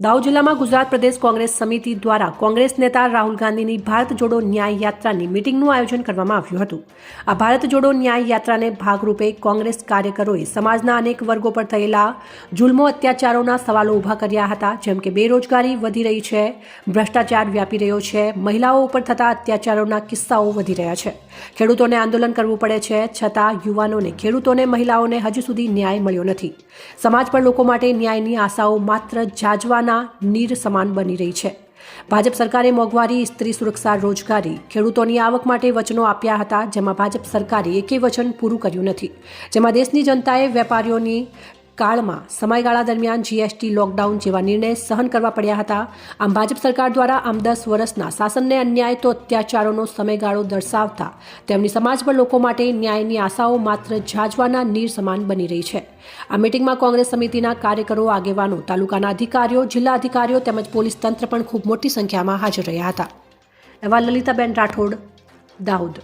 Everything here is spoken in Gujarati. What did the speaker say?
દાહોદ જિલ્લામાં ગુજરાત પ્રદેશ કોંગ્રેસ સમિતિ દ્વારા કોંગ્રેસ નેતા રાહુલ ગાંધીની ભારત જોડો ન્યાય યાત્રાની મિટિંગનું આયોજન કરવામાં આવ્યું હતું. આ ભારત જોડો ન્યાય યાત્રાને ભાગરૂપે કોંગ્રેસ કાર્યકરોએ સમાજના અનેક વર્ગો પર થયેલા જુલ્મો અત્યાચારોના સવાલો ઊભા કર્યા હતા, જેમ કે બેરોજગારી વધી રહી છે, ભ્રષ્ટાચાર વ્યાપી રહ્યો છે, મહિલાઓ ઉપર થતા અત્યાચારોના કિસ્સાઓ વધી રહ્યા છે. ખેડૂતોને આંદોલન કરવું પડે છે, છતાં યુવાનોને, ખેડૂતોને, મહિલાઓને હજુ સુધી ન્યાય મળ્યો નથી. સમાજ પર લોકો માટે ન્યાયની આશાઓ માત્ર જાજવાના નીર સમાન બની રહી છે. ભાજપ સરકારે મોંઘવારી, સ્ત્રી સુરક્ષા, રોજગારી, ખેડૂતોની આવક માટે વચનો આપ્યા હતા, જેમાં ભાજપ સરકારે એકે વચન પૂરું કર્યું નથી. જેમાં દેશની જનતાએ વેપારીઓની કાળમાં સમયગાળા દરમિયાન જીએસટી લોકડાઉન જેવા નિર્ણય સહન કરવા પડ્યા હતા. આમ ભાજપ સરકાર દ્વારા આમ દસ વર્ષના શાસનને અન્યાય તો અત્યાચારોનો સમયગાળો દર્શાવતા તેમની સમાજ પર લોકો માટે ન્યાયની આશાઓ માત્ર ઝાજવાના નીર સમાન બની રહી છે. આ મિટિંગમાં કોંગ્રેસ સમિતિના કાર્યકરો, આગેવાનો, તાલુકાના અધિકારીઓ, જિલ્લા અધિકારીઓ તેમજ પોલીસ તંત્ર પણ ખૂબ મોટી સંખ્યામાં હાજર રહ્યા હતા. એવા લલિતાબેન રાઠોડ દાઉદ